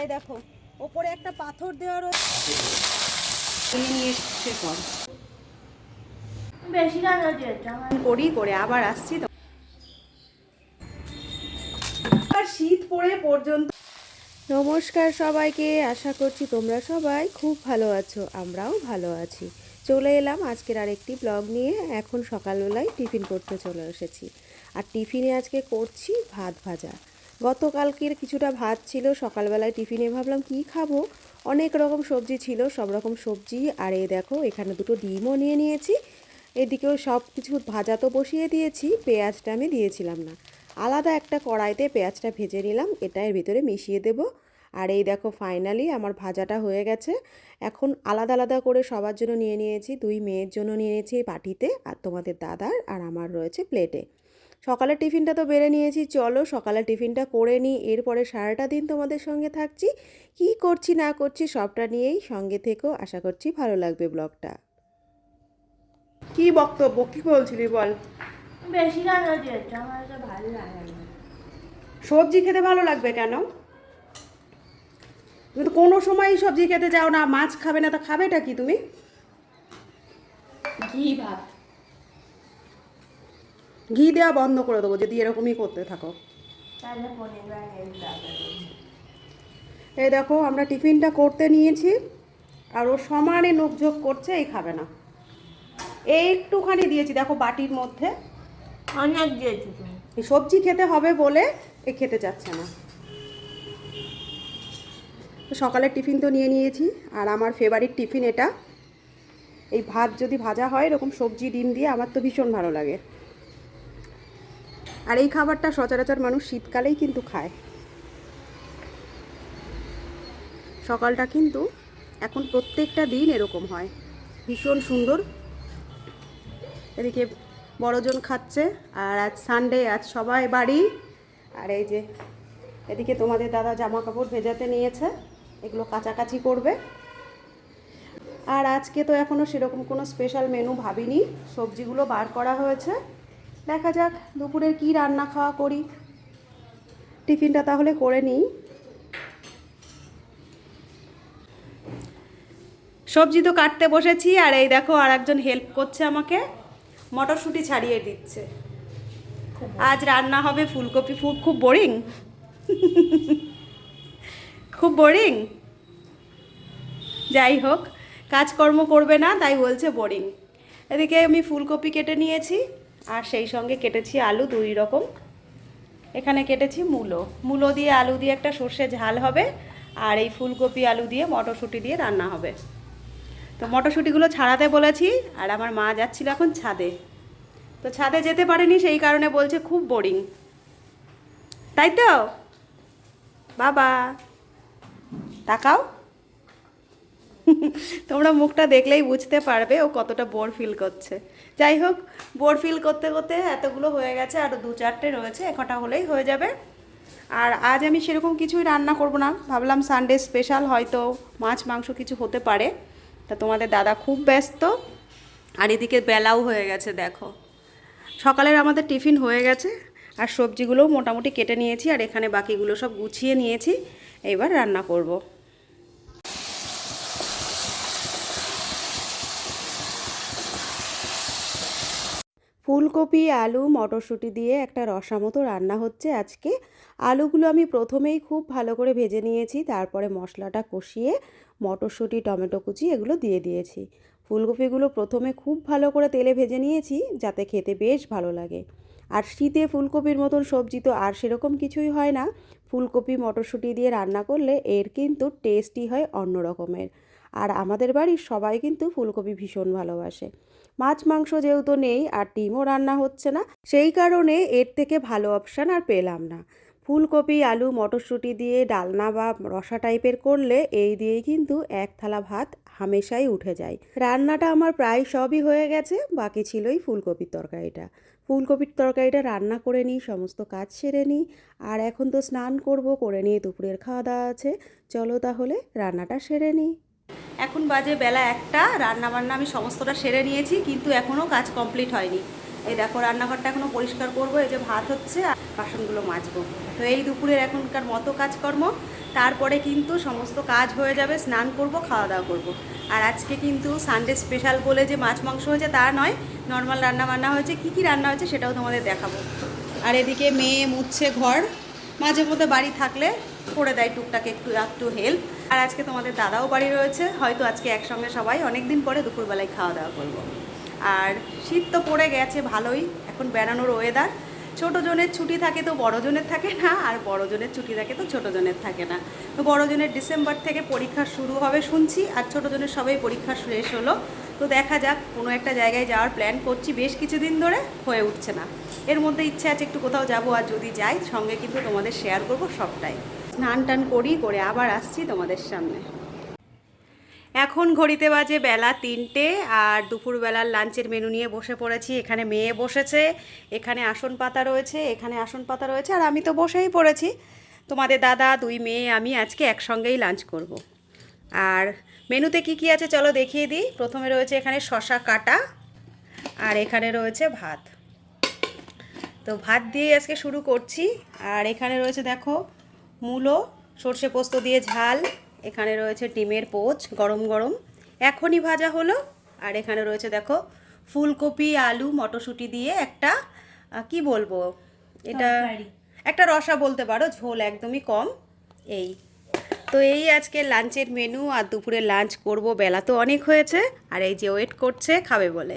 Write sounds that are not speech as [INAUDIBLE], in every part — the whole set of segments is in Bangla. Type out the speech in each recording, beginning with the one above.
এই দেখো, ওপরে একটা পাথর দেওয়া রয়েছে আবার আসছি তো। শীত পড়ে পর্যন্ত নমস্কার সবাইকে, আশা করছি তোমরা সবাই খুব ভালো আছো, আমরাও ভালো আছি। চলে এলাম আজকের আরেকটি ব্লগ নিয়ে, এখন সকালবেলায় টিফিন করতে চলে এসেছি। আর টিফিনে আজকে করছি ভাত ভাজা। গতকালকের কিছুটা ভাত ছিল, সকালবেলায় টিফিনে ভাবলাম কি খাব? অনেক রকম সবজি ছিল, সব রকম সবজি। আর এই দেখো, এখানে দুটো ডিমও নিয়ে নিয়েছি। এদিকেও সব কিছু ভাজা তো বসিয়ে দিয়েছি, পেঁয়াজটা আমি দিয়েছিলাম না। আলাদা একটা কড়াইতে পেঁয়াজটা ভেজে নিলাম, এটা এর ভিতরে মিশিয়ে দেব। আর এই দেখো ফাইনালি আমার ভাজাটা হয়ে গেছে। এখন আলাদা আলাদা করে সবার জন্য নিয়ে নিয়েছি, দুই মেয়ের জন্য নিয়ে নিয়েছি বাটিতে, আর তোমাদের দাদার আর আমার রয়েছে প্লেটে সকালের টিফিনটা তো বেড়ে নিয়েছি চলো সকালের টিফিনটা করে নিই এরপরে সারাটা দিন তোমাদের সঙ্গে থাকছি। কি করছি না করছি সবটা নিয়েই সঙ্গে থেকেও আশা করছি ভালো লাগবে ব্লগটা। কি বক্তব্য কি বলছিলি বল? বেশি রান্না দিয়েছে আমার তো ভালো লাগে না সবজি খেতে ভালো লাগবে কেন? তুমি তো কোনো সময় সবজি খেতে যাও না মাছ খাবে না তা খাবেটা কি তুমি? ঘি ভাত। ঘি দেওয়া বন্ধ করে দেবো যদি এরকমই করতে থাকো। এই দেখো আমরা টিফিনটা করতে নিয়েছি আর ও সমানে নোকঝোক করছে এই খাবে না। এই একটুখানি দিয়েছি দেখো বাটির মধ্যে। অনেক দিয়েছি এই সবজি খেতে হবে বলে এ খেতে চাচ্ছে না। সকালের টিফিন তো নিয়ে নিয়েছি আর আমার ফেভারিট টিফিন এটা। এই ভাত যদি ভাজা হয় এরকম সবজি ডিম দিয়ে আমার তো ভীষণ ভালো লাগে। আর এই খাবারটা সচরাচর মানুষ শীতকালেই কিন্তু খায়। সকালটা কিন্তু এখন প্রত্যেকটা দিন এরকম হয়। ভীষণ সুন্দর। এদিকে বড়জন খাচ্ছে আর আজ সানডে আজ সবাই বাড়ি। আর এই যে এদিকে তোমাদের দাদা জামা কাপড় ভেজাতে নিয়েছে, এগুলো কাচাকাচি করবে। আর আজকে তো এখনও সেরকম কোনো স্পেশাল মেনু ভাবিনি। সবজিগুলো বার করা হয়েছে। দেখা যাক দুপুরের কি রান্না খাওয়া করি। টিফিনটা তাহলে করে নিই। সবজি তো কাটতে বসেছি, আর এই দেখো আর একজন হেল্প করছে আমাকে। মটরশুঁটি ছাড়িয়ে দিচ্ছে। আজ রান্না হবে ফুলকপি। ফুল খুব বোরিং [LAUGHS] খুব বোরিং যাই হোক, কাজকর্ম করবে না, তাই বলছে বোরিং এদিকে আমি ফুলকপি কেটে নিয়েছি। আর সেই সঙ্গে কেটেছি আলু দুই রকম। এখানে কেটেছি মূলো। মূলো দিয়ে আলু দিয়ে একটা সর্ষে ঝাল হবে আর এই ফুলকপি আলু দিয়ে মটরশুঁটি দিয়ে রান্না হবে। তো মটরশুঁটিগুলো ছাড়াতে বলেছি আর আমার মা যাচ্ছিল এখন ছাদে। তো ছাদে যেতে পারেনি সেই কারণে বলছে খুব বোরিং তাই তো? বাবা। তাকাও। তোমরা মুখটা দেখলেই বুঝতে পারবে ও কতটা বোর ফিল করছে। যাই হোক, বোর ফিল করতে করতে এতগুলো হয়ে গেছে, আর দু চারটে রয়েছে একটা হলেই হয়ে যাবে। আর আজ আমি সেরকম কিছুই রান্না করব না, ভাবলাম সানডে স্পেশাল হয়তো মাছ, মাংস কিছু হতে পারে। তা তোমাদের দাদা খুব ব্যস্ত, আর এদিকে বেলাও হয়ে গেছে, দেখো। সকালের আমাদের টিফিন হয়ে গেছে, আর সবজিগুলোও মোটামুটি কেটে নিয়েছি, আর এখানে বাকিগুলো সব গুছিয়ে নিয়েছি, এবার রান্না করব। ফুলকপি, আলু, মটরশুঁটি দিয়ে একটা রসা মতো রান্না হচ্ছে আজকে। আলুগুলো আমি প্রথমেই খুব ভালো করে ভেজে নিয়েছি, তারপরে মশলাটা কষিয়ে মটরশুঁটি, টমেটো কুচি এগুলো দিয়ে দিয়েছি। ফুলকপিগুলো প্রথমে খুব ভালো করে তেলে ভেজে নিয়েছি, যাতে খেতে বেশ ভালো লাগে। আর শীতে ফুলকপির মতন সবজি তো আর সেরকম কিছুই হয় না। ফুলকপি, মটরশুঁটি দিয়ে রান্না করলে এর কিন্তু টেস্টই হয় অন্য রকমের আর আমাদের বাড়ির সবাই কিন্তু ফুলকপি ভীষণ ভালোবাসে। মাছ, মাংস যেহেতু নেই আর ডিমও রান্না হচ্ছে না, সেই কারণে এর থেকে ভালো অপশান আর পেলাম না। ফুলকপি, আলু, মটরশুঁটি দিয়ে ডালনা বা রসা টাইপের করলে এই দিয়েই কিন্তু এক থালা ভাত হামেশাই উঠে যায়। রান্নাটা আমার প্রায় সবই হয়ে গেছে, বাকি ছিলই ফুলকপির তরকারিটা। ফুলকপির তরকারিটা রান্না করে নিই, সমস্ত কাজ সেরে নিই, আর এখন তো স্নান করব, করে নিয়ে দুপুরের খাওয়া দাওয়া আছে। চলো তাহলে রান্নাটা সেরে নিই। এখন বাজে বেলা একটা রান্না বান্না আমি সমস্তটা সেরে নিয়েছি, কিন্তু এখনও কাজ কমপ্লিট হয়নি। এই দেখো, রান্নাঘরটা এখনও পরিষ্কার করব, এই যে ভাত হচ্ছে আর বাসনগুলো মাজবো। তো এই দুপুরের এখনকার মতো কাজকর্ম, তারপরে কিন্তু সমস্ত কাজ হয়ে যাবে, স্নান করব খাওয়া দাওয়া করব। আর আজকে কিন্তু সানডে স্পেশাল বলে যে মাছ মাংস হয়েছে তা নয় নর্মাল রান্না বান্না হয়েছে, কী কী রান্না হয়েছে সেটাও তোমাদের দেখাবো। আর এদিকে মেয়ে মুছছে ঘর মাঝে মধ্যে বাড়ি থাকলে করে দেয় টুকটাক একটু একটু হেল্প আর আজকে তোমাদের দাদাও বাড়ি রয়েছে। হয়তো আজকে একসঙ্গে সবাই অনেক দিন পরে দুপুরবেলায় খাওয়া দাওয়া করব। আর শীত তো পড়ে গেছে ভালোই, এখন বেড়ানোর ওয়েদার ছোটো জনের ছুটি থাকে তো বড় জনের থাকে না, আর বড় জনের ছুটি থাকে তো ছোটো জনের থাকে না। তো বড় জনের ডিসেম্বর থেকে পরীক্ষা শুরু হবে শুনছি, আর ছোটো জনের সবাই পরীক্ষা শেষ হলো। তো দেখা যাক, কোনো একটা জায়গায় যাওয়ার প্ল্যান করছি। বেশ কিছুদিন ধরে হয়ে উঠছে না। এর মধ্যে ইচ্ছে আছে একটু কোথাও যাব, আর যদি যাই, সঙ্গে কিন্তু তোমাদের শেয়ার করব সবটাই। স্নান টান করি, করে আবার আসছি তোমাদের সামনে। এখন ঘড়িতে বাজে বেলা তিনটে, আর দুপুরবেলার লাঞ্চের মেনু নিয়ে বসে পড়েছি। এখানে মেয়ে বসেছে, এখানে আসন পাতা রয়েছে, এখানে আসন পাতা রয়েছে, আর আমি তো বসেই পড়েছি। তোমাদের দাদা, দুই মেয়ে, আমি আজকে একসঙ্গেই লাঞ্চ করব। আর মেনুতে কি কি আছে চলো দেখিয়ে দিই। প্রথমে রয়েছে এখানে শশা কাটা, আর এখানে রয়েছে ভাত। তো ভাত দিয়ে আজকে শুরু করছি। আর এখানে রয়েছে দেখো মূলো সর্ষে পোস্ত দিয়ে ঝাল। এখানে রয়েছে ডিমের পোচ গরম গরম। এখনই ভাজা হলো। আর এখানে রয়েছে দেখো ফুলকপি আলু মটরশুঁটি দিয়ে একটা কি বলব? এটা একটা রসা বলতে পারো ঝোল একদমই কম। এই। তো এই আজকে লাঞ্চের মেনু আর দুপুরে লাঞ্চ করব বেলা তো অনেক হয়েছে আর এই যে ওয়েট করছে খাবে বলে।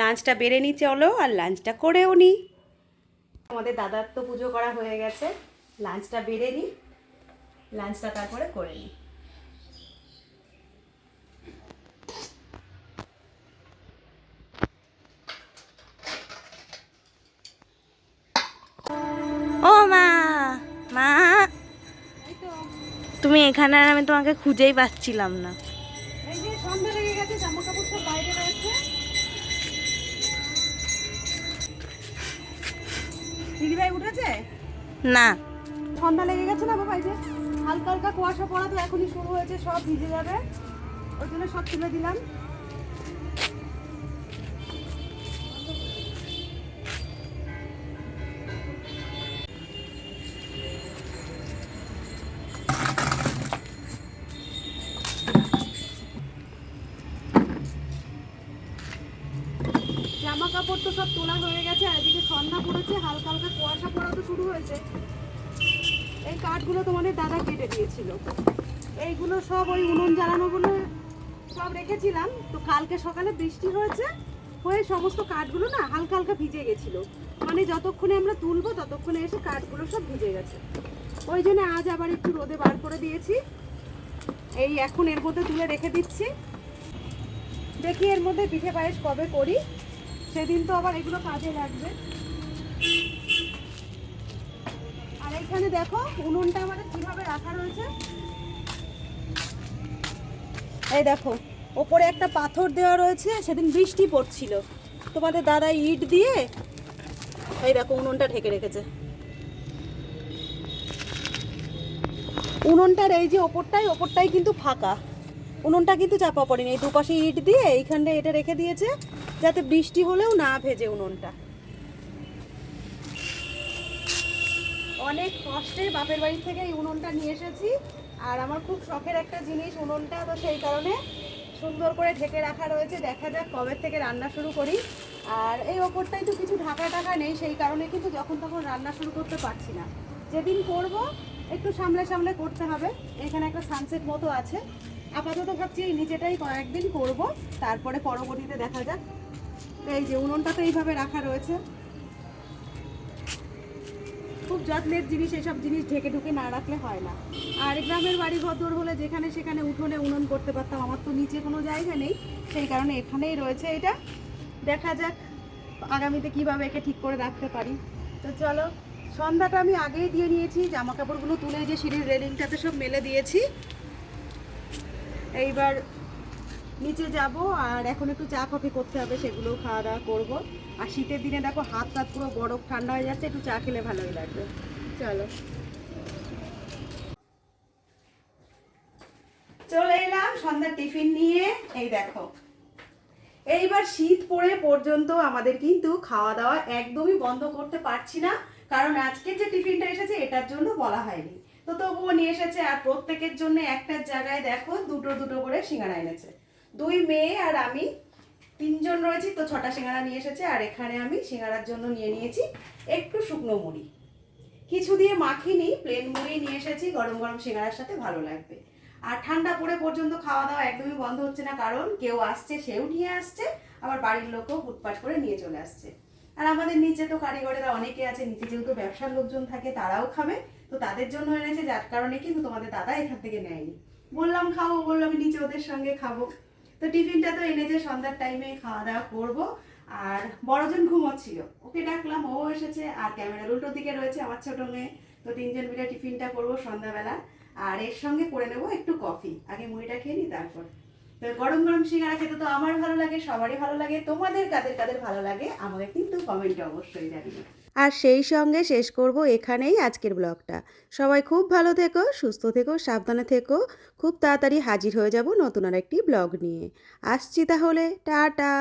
লাঞ্চটা বেড়ে নি চলো আর লাঞ্চটা করেও নি। আমাদের দাদার তো পুজো করা হয়ে গেছে। লাঞ্চটা বেড়ে নি লাঞ্চটা তারপরে করে নিই। ও মা মা। তুমি এখানে আর আমি তোমাকে খুঁজেই পাচ্ছিলাম না। দিদিভাই উঠেছে? না। ঠান্ডা লেগে গেছে না বাবা এই যে? হালকা হালকা কুয়াশা পড়া তো এখনই শুরু হয়েছে, সব ভিজে যাবে। ওই জন্য সব তুলে দিলাম। জামা কাপড় তো সব তোলা হয়ে গেছে, আর এদিকে সন্ধ্যা পড়েছে, হালকা হালকা কুয়াশা পড়া তো শুরু হয়েছে। এই কাঠগুলো তোমাদের দাদা কেটে দিয়েছিল। এইগুলো সব ওই উনুন জ্বালানোগুলো সব রেখেছিলাম। তো কালকে সকালে বৃষ্টি হয়েছে, হয়ে সমস্ত কাঠগুলো না হালকা হালকা ভিজে গেছিল। মানে যতক্ষণে আমরা তুলবো ততক্ষণে এসে কাঠগুলো সব ভিজে গেছে। ওই জন্য আজ আবার একটু রোদে বার করে দিয়েছি। এই এখন এর মধ্যে তুলে রেখে দিচ্ছি। দেখি এর মধ্যে পিঠে পায়েস কবে করি। সেদিন তো আবার এগুলো কাজে লাগবে। আর এইখানে দেখো উনুনটা আমাদের কীভাবে রাখা রয়েছে। এই দেখো, ওপরে একটা পাথর দেওয়া রয়েছে, সেদিন বৃষ্টি পড়ছিল। তোমাদের দাদা ইট দিয়ে এই দেখো উনুনটা ঢেকে রেখেছে। উনুনটার এই যে ওপরটাই ওপরটাই কিন্তু ফাঁকা। উনুনটা কিন্তু চাপা পড়েনি, এই দুপাশে ইট দিয়ে এইখানটা এটা রেখে দিয়েছে, যাতে বৃষ্টি হলেও না ভেজে উনুনটা। অনেক কষ্টে বাপের বাড়ি থেকে এই উনুনটা নিয়ে এসেছি। আর আমার খুব শখের একটা জিনিস উনুনটা তো সেই কারণে সুন্দর করে ঢেকে রাখা রয়েছে। দেখা যাক কবে থেকে রান্না শুরু করি। আর এই ওপরটাই তো কিছু ঢাকা টাকা নেই, সেই কারণে কিন্তু যখন তখন রান্না শুরু করতে পারছি না। যেদিন করব, একটু সামলে সামলে করতে হবে। এখানে একটা সানসেট মতো আছে। আপাতত ভাবছি এই নিচেটাই কয়েকদিন করব। তারপরে পরবর্তীতে দেখা যাক। এই যে উনুনটা তো এইভাবে রাখা রয়েছে। খুব যত্নের জিনিস, এসব জিনিস ঢেকে ঢুকে না রাখলে হয় না। আর গ্রামের বাড়ি ঘর হলে যেখানে সেখানে উঠোনে উনুন করতে পারতাম, আমার তো নিচে কোনো জায়গা নেই। সেই কারণে এখানেই রয়েছে এটা। দেখা যাক আগামীতে কীভাবে একে ঠিক করে রাখতে পারি। তো চলো, সন্ধ্যাটা আমি আগেই দিয়ে নিয়েছি জামা কাপড়গুলো তুলে যে সিঁড়ির রেলিংটাতে সব মেলে দিয়েছি। এইবার নিচে যাব, আর এখন একটু চা কফি করতে হবে, সেগুলোও খাওয়া দাওয়া করব। আর শীতের দিনে দেখো, হাত টাত পুরো বরফ ঠান্ডা হয়ে যাচ্ছে, একটু চা খেলে ভালোই লাগবে। চলো। চলে এলাম সন্ধ্যার টিফিন নিয়ে, এই দেখো। এইবার শীত পড়ে পর্যন্ত আমাদের কিন্তু খাওয়া দাওয়া একদমই বন্ধ করতে পারছি না, কারণ আজকে যে টিফিনটা এসেছে, এটার জন্য বলা হয়নি। তো তবুও নিয়ে এসেছে, আর প্রত্যেকের জন্য একটা জায়গায় দেখো, দুটো দুটো করে সিঙ্গারা এনেছে। দুই মেয়ে আর আমি। তিনজন রয়েছি, তো ছটা সিঙ্গারা নিয়ে এসেছে, আর এখানে আমি সিঙ্গারার জন্য নিয়ে নিয়েছি একটু শুকনো মুড়ি। কিছু দিয়ে মাখিনি প্লেন মুড়ি নিয়ে এসেছি, গরম গরম সিঙ্গারার সাথে ভালো লাগবে। আর ঠান্ডা পড়ে পর্যন্ত খাওয়া দাওয়া একদমই বন্ধ হচ্ছে না, কারণ কেউ আসছে, সেও নিয়ে আসছে, আবার বাড়ির লোকও ফুটপাট করে নিয়ে চলে আসছে। আর আমাদের নিচে তো কারিগরেরা অনেকে আছে, নিচে যেহেতু ব্যবসার লোকজন থাকে, তারাও খাবে, তো তাদের জন্য এনেছে, যার কারণে কিন্তু তোমাদের দাদা এখান থেকে নেয়নি। বললাম, খাব বললাম নিচে ওদের সঙ্গে খাব। তো টিফিনটা তো এনেছে সন্ধ্যার টাইমে খাওয়া দাওয়া করব। আর বড়জন ঘুমোচ্ছিল। ওকে ডাকলাম, ও এসেছে, আর ক্যামেরার উল্টো দিকে রয়েছে আমার ছোট মেয়ে। তো তিনজন মিলে টিফিনটা করব সন্ধ্যাবেলা। আর এর সঙ্গে করে নেব একটু কফি। আগে মুড়িটা খেয়ে নিই, তারপর। তো গরম গরম সিঙ্গারা খেতে তো আমার ভালো লাগে, সবারই ভালো লাগে। তোমাদের কাদের কাদের ভালো লাগে, আমাকে কিন্তু কমেন্টে অবশ্যই জানিও। আর সেই সঙ্গে শেষ করব এখানেই আজকের ব্লগটা। সবাই খুব ভালো থেকো, সুস্থ থেকো, সাবধানে থেকো। খুব তাড়াতাড়ি হাজির হয়ে যাব নতুন আর একটি ব্লগ নিয়ে। আসছি তাহলে, টাটা!